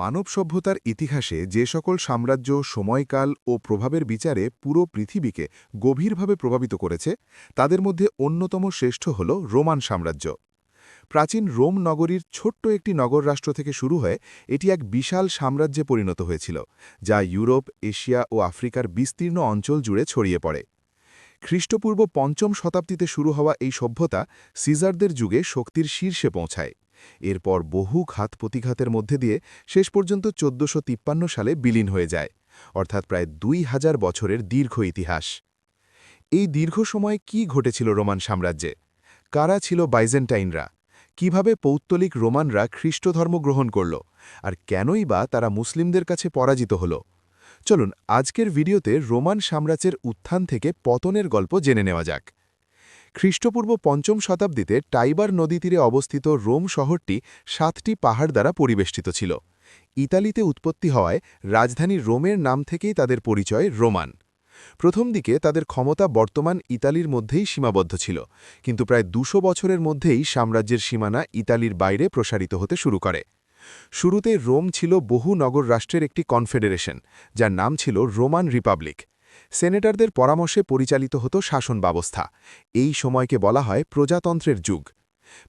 মানব সভ্যতার ইতিহাসে যে সকল সাম্রাজ্য, সময়কাল ও প্রভাবের বিচারে পুরো পৃথিবীকে গভীরভাবে প্রভাবিত করেছে, তাদের মধ্যে অন্যতম শ্রেষ্ঠ হল রোমান সাম্রাজ্য। প্রাচীন রোম নগরীর ছোট্ট একটি নগর রাষ্ট্র থেকে শুরু হয়ে এটি এক বিশাল সাম্রাজ্যে পরিণত হয়েছিল, যা ইউরোপ, এশিয়া ও আফ্রিকার বিস্তীর্ণ অঞ্চল জুড়ে ছড়িয়ে পড়ে। খ্রিস্টপূর্ব পঞ্চম শতাব্দীতে শুরু হওয়া এই সভ্যতা সিজারদের যুগে শক্তির শীর্ষে পৌঁছায়। এরপর বহু ঘাত প্রতিঘাতের মধ্যে দিয়ে শেষ পর্যন্ত চোদ্দশো সালে বিলীন হয়ে যায়, অর্থাৎ প্রায় দুই হাজার বছরের দীর্ঘ ইতিহাস। এই দীর্ঘ সময়ে কি ঘটেছিল রোমান সাম্রাজ্যে? কারা ছিল বাইজেন্টাইনরা? কীভাবে পৌত্তলিক রোমানরা খ্রিস্টধর্ম গ্রহণ করল? আর কেনই বা তারা মুসলিমদের কাছে পরাজিত হল? চলুন, আজকের ভিডিওতে রোমান সাম্রাজ্যের উত্থান থেকে পতনের গল্প জেনে নেওয়া যাক। খ্রিস্টপূর্ব পঞ্চম শতাব্দীতে টাইবার নদী তীরে অবস্থিত রোম শহরটি সাতটি পাহাড় দ্বারা পরিবেষ্টিত ছিল। ইতালিতে উৎপত্তি হওয়ায় রাজধানী রোমের নাম থেকেই তাদের পরিচয় রোমান। প্রথম দিকে তাদের ক্ষমতা বর্তমান ইতালির মধ্যেই সীমাবদ্ধ ছিল, কিন্তু প্রায় দুশো বছরের মধ্যেই সাম্রাজ্যের সীমানা ইতালির বাইরে প্রসারিত হতে শুরু করে। শুরুতে রোম ছিল বহু নগর রাষ্ট্রের একটি কনফেডারেশন, যার নাম ছিল রোমান রিপাবলিক। সেনেটারদের পরামর্শে পরিচালিত হতো শাসন ব্যবস্থা। এই সময়কে বলা হয় প্রজাতন্ত্রের যুগ।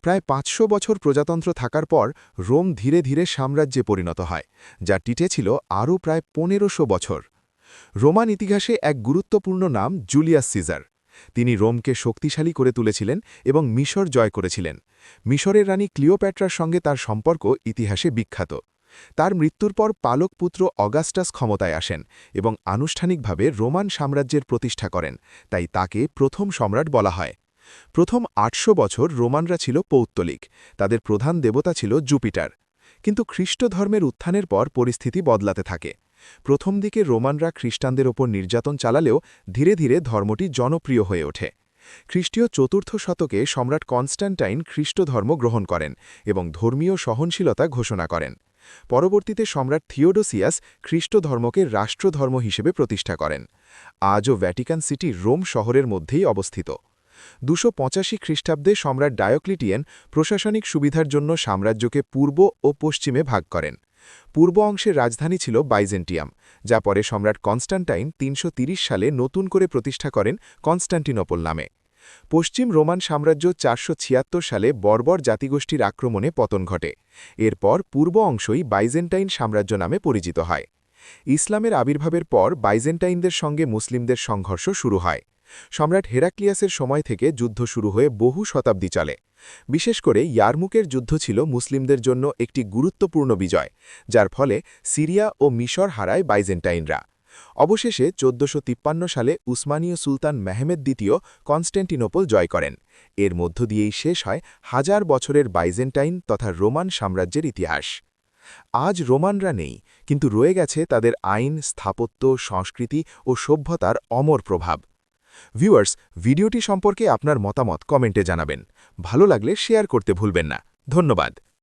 প্রায় পাঁচশো বছর প্রজাতন্ত্র থাকার পর রোম ধীরে ধীরে সাম্রাজ্যে পরিণত হয়, যা টিটেছিল আরও প্রায় পনেরোশো বছর। রোমান ইতিহাসে এক গুরুত্বপূর্ণ নাম জুলিয়াস সিজার। তিনি রোমকে শক্তিশালী করে তুলেছিলেন এবং মিশর জয় করেছিলেন। মিশরের রানী ক্লিওপ্যাট্রার সঙ্গে তার সম্পর্ক ইতিহাসে বিখ্যাত। তার মৃত্যুর পর পালক পুত্র অগাস্টাস ক্ষমতায় আসেন এবং আনুষ্ঠানিকভাবে রোমান সাম্রাজ্যের প্রতিষ্ঠা করেন, তাই তাকে প্রথম সম্রাট বলা হয়। প্রথম আটশো বছর রোমানরা ছিল পৌত্তলিক, তাদের প্রধান দেবতা ছিল জুপিটার। কিন্তু খ্রিস্ট ধর্মের উত্থানের পর পরিস্থিতি বদলাতে থাকে। প্রথম দিকে রোমানরা খ্রিস্টানদের ওপর নির্যাতন চালালেও ধীরে ধীরে ধর্মটি জনপ্রিয় হয়ে ওঠে। খ্রিস্টীয় চতুর্থ শতকে সম্রাট কনস্ট্যান্টাইন খ্রিস্ট ধর্ম গ্রহণ করেন এবং ধর্মীয় সহনশীলতা ঘোষণা করেন। পরবর্তীতে সম্রাট থিওডোসিয়াস খ্রিস্ট ধর্মকে রাষ্ট্রধর্ম হিসেবে প্রতিষ্ঠা করেন। আজও ভ্যাটিকান সিটি রোম শহরের মধ্যেই অবস্থিত। দুশো পঁচাশি খ্রিস্টাব্দে সম্রাট ডায়োক্লিটিয়ান প্রশাসনিক সুবিধার জন্য সাম্রাজ্যকে পূর্ব ও পশ্চিমে ভাগ করেন। পূর্ব অংশের রাজধানী ছিল বাইজেন্টিয়াম, যা পরে সম্রাট কনস্ট্যান্টাইন তিনশো সালে নতুন করে প্রতিষ্ঠা করেন কনস্ট্যান্টিনোপল নামে। পশ্চিম রোমান সাম্রাজ্য চারশো ছিয়াত্তর সালে বর্বর জাতিগোষ্ঠীর আক্রমণে পতন ঘটে। এরপর পূর্ব অংশই বাইজেন্টাইন সাম্রাজ্য নামে পরিচিত হয়। ইসলামের আবির্ভাবের পর বাইজেন্টাইনদের সঙ্গে মুসলিমদের সংঘর্ষ শুরু হয়। সম্রাট হেরাক্লিয়াসের সময় থেকে যুদ্ধ শুরু হয়ে বহু শতাব্দী চলে। বিশেষ করে ইয়ারমুকের যুদ্ধ ছিল মুসলিমদের জন্য একটি গুরুত্বপূর্ণ বিজয়, যার ফলে সিরিয়া ও মিশর হারায় বাইজেন্টাইনরা। অবশেষে চোদ্দশো সালে উসমানীয় সুলতান মেহমেদ দ্বিতীয় কনস্ট্যান্টিনোপল জয় করেন। এর মধ্য দিয়েই শেষ হয় হাজার বছরের বাইজেন্টাইন তথা রোমান সাম্রাজ্যের ইতিহাস। আজ রোমানরা নেই, কিন্তু রয়ে গেছে তাদের আইন, স্থাপত্য, সংস্কৃতি ও সভ্যতার অমর প্রভাব। ভিউয়ার্স, ভিডিওটি সম্পর্কে আপনার মতামত কমেন্টে জানাবেন। ভালো লাগলে শেয়ার করতে ভুলবেন না। ধন্যবাদ।